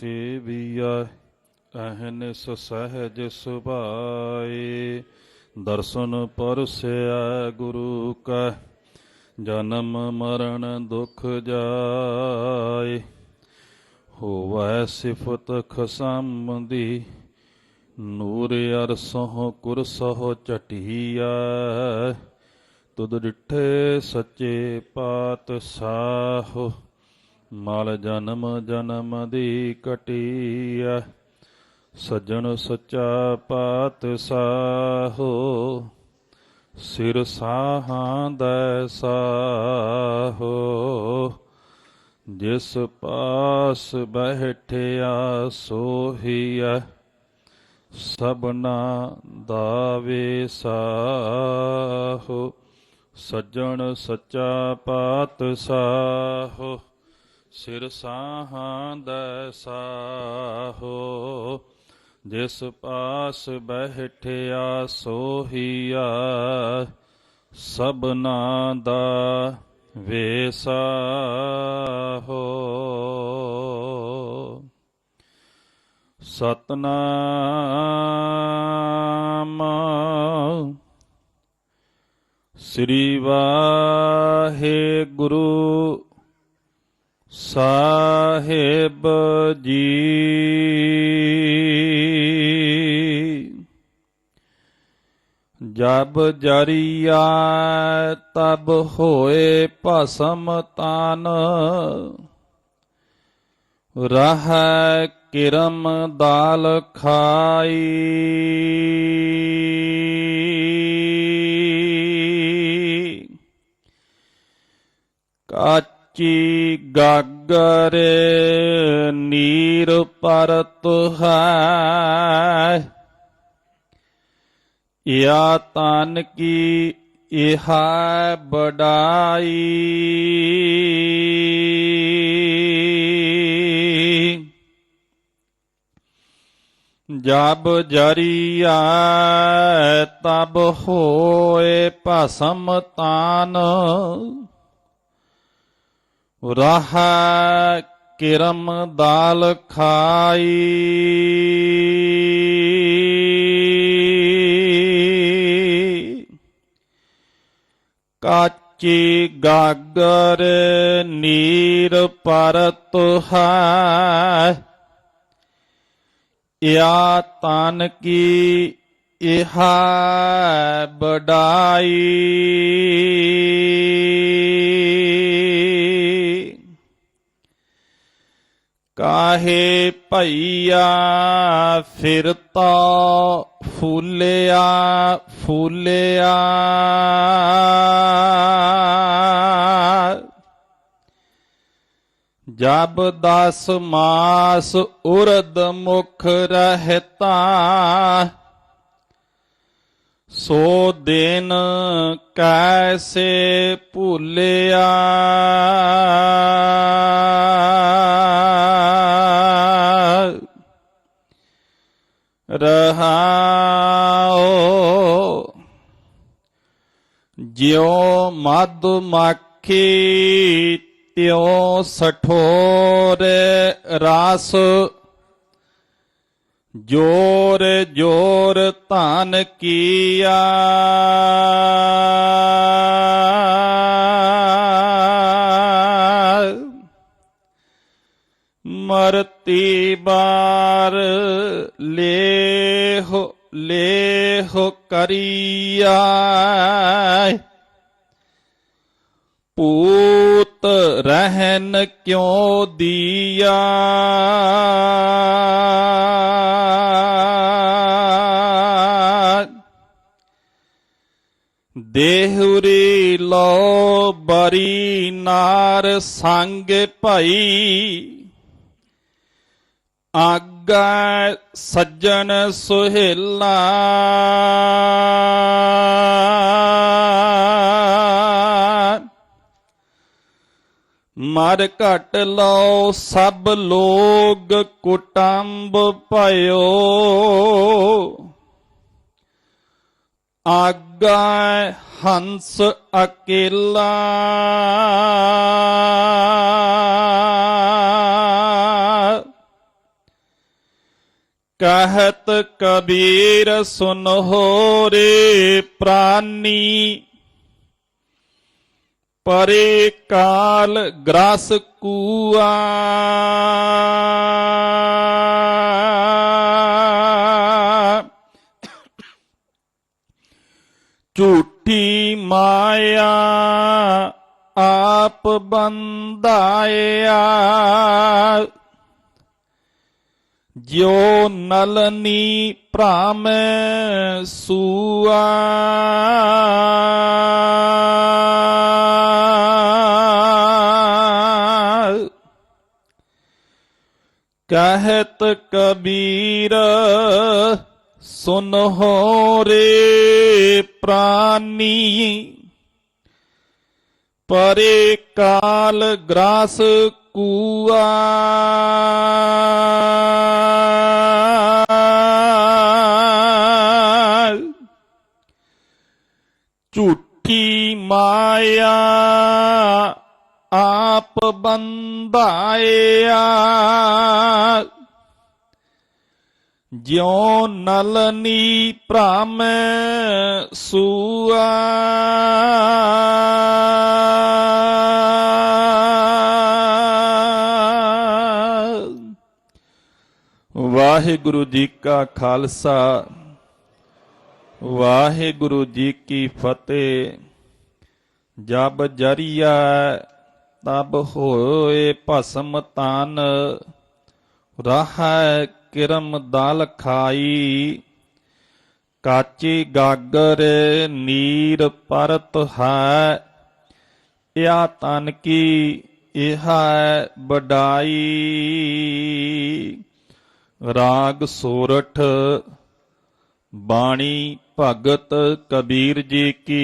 ਸੇਵੀਆ ਅਹਨਿਸ ਸਹਿਜ ਸੁਭਾਏ। ਦਰਸ਼ਨ ਪਰਸਿਆ ਗੁਰੂ ਕਾ, ਜਨਮ ਮਰਨ ਦੁਖ ਜਾਏ। ਹੋਵੈ ਸਿਫਤ ਖਸਮ ਦੀ ਨੂਰ ਅਰਸੋਂ ਕੁਰਸੋਂ ਚਟੀਆ ਤੁਧ ਡਿਠੇ ਸੱਚੇ ਪਾਤਸ਼ਾਹ ਮਲ ਜਨਮ ਜਨਮ ਦੀ ਕਟੀਆ ਸੱਜਣ ਸੱਚਾ ਪਾਤਸ਼ਾਹ, ਸਿਰ ਸਾਹਾਂ ਦਾ ਸਾਹੋ। ਜਿਸ ਪਾਸ ਬਹਿਠਿਆ ਸੋਹੀਐ, ਸਭਨਾ ਦਾਵੇ ਸਾਹੋ। ਸੱਜਣ ਸੱਚਾ ਪਾਤਸ਼ਾਹ ਸਿਰ ਸਾਹਾਂ ਦਾ ਸਾਹੋ ਜਿਸ ਪਾਸ ਬਹਿਠਿਆ ਸੋਹੀਆ ਸਭਨਾ ਦਾ ਵੇਸਾਹੋ। ਸਤਨਾਮ ਸ੍ਰੀ ਵਾਹਿਗੁਰੂ ਸਾਹਿਬ ਜੀ ਜਬ ਜਰੀਆ ਤਬ ਹੋਏ ਭਸਮ ਤਾਨ ਰਹ ਕਿਰਮ ਦਾਲ ਖਾਈ ਕਾਚੀ ਗਾਗਰ ਨੀਰ ਪਰਤ ਹੈ? ਯਾ ਤਨ ਕੀ ਇਹ ਬੜਾਈ? ਜਬ ਜਰੀਆ ਤਬ ਹੋਏ ਭਸਮ ਤਾਨ। ਰਾਹ ਕਿਰਮ ਦਾਲ ਖਾਈ। ਕਾਚੀ ਗਾਗਰ ਨੀਰ ਪਰਤ ਹੈ। ਯਾ ਤਨ ਕੀ ਇਹ ਬੜਾਈ ਕਾਹੇ ਭਈਆ ਫਿਰਤਾ ਫੂਲਿਆ ਫੂਲਿਆ ਜਬ ਦਸ ਮਾਸ ਉਰਦ ਮੁਖ ਰਹਤਾ ਸੋ ਦਿਨ ਕੈਸੇ ਭੁੱਲਿਆ ਜਿਉ ਮਦ ਮੱਖੀ ਤਿਉ ਸਠੋਰ ਰਸ, ਜੋਰ ਜੋਰ ਧਨ ਕੀਆ। ਮਰਤੀ ਬਾਰ ਲੇਹ ਲੇਹ ਕਰੀਆ। ਪੂਤ ਰਹਿਨ ਕਿਉ ਦੀਆ? ਦੇਹੁਰੀ ਲੋ ਬਰੀ ਨਾਰ ਸੰਗ ਭਈ। ਆਗਾ ਸੱਜਣ ਸੁਹੇਲਾ। ਮਰ ਘਟ ਲਓ, ਸਭ ਲੋਗ ਕੁਟੰਬ ਭਇਓ। ਆਗਾ ਹੰਸ ਅਕੇਲਾ। ਕਹਿਤ ਕਬੀਰ ਸੁਨ ਹੋ ਪ੍ਰਾਨੀ ਪਰੇ ਕਾਲ ਗ੍ਰਸ ਕੂਆ। ਝੂਠੀ ਮਾਇਆ ਆਪ ਬੰਦਾਇਆ। ਜੋ ਨਲਨੀ ਭ੍ਰਮ ਸੂਆ। ਕਹਿਤ ਕਬੀਰ ਸੁਨ ਹੋ ਰੇ ਪ੍ਰਾਨੀ। ਪਰੇ ਕਾਲ ਗ੍ਰਾਸ ਕੂਆ। ਝੂਠੀ ਮਾਇਆ ਆਪ ਬੰਧਾਇਆ ਜਿਉ ਨਲਨੀ ਭ੍ਰਮ ਸੂਆ ਵਾਹਿਗੁਰੂ ਜੀ ਕਾ ਖਾਲਸਾ ਵਾਹਿਗੁਰੂ ਜੀ ਕੀ ਫਤਿਹ ਜਬ ਜਰੀਆ ਤਬ ਹੋਏ ਭਸਮ ਤਨ, ਰਹਿ ਕਿਰਮ ਦਲ ਖਾਈ। ਕਾਚੀ ਗਾਗਰ ਨੀਰ ਪਰਤ ਹੈ, ਇਆ ਤਨ ਕੀ ਇਹ ਬਡਾਈ ਰਾਗ ਸੋਰਠ ਬਾਣੀ ਭਗਤ ਕਬੀਰ ਜੀ ਕੀ।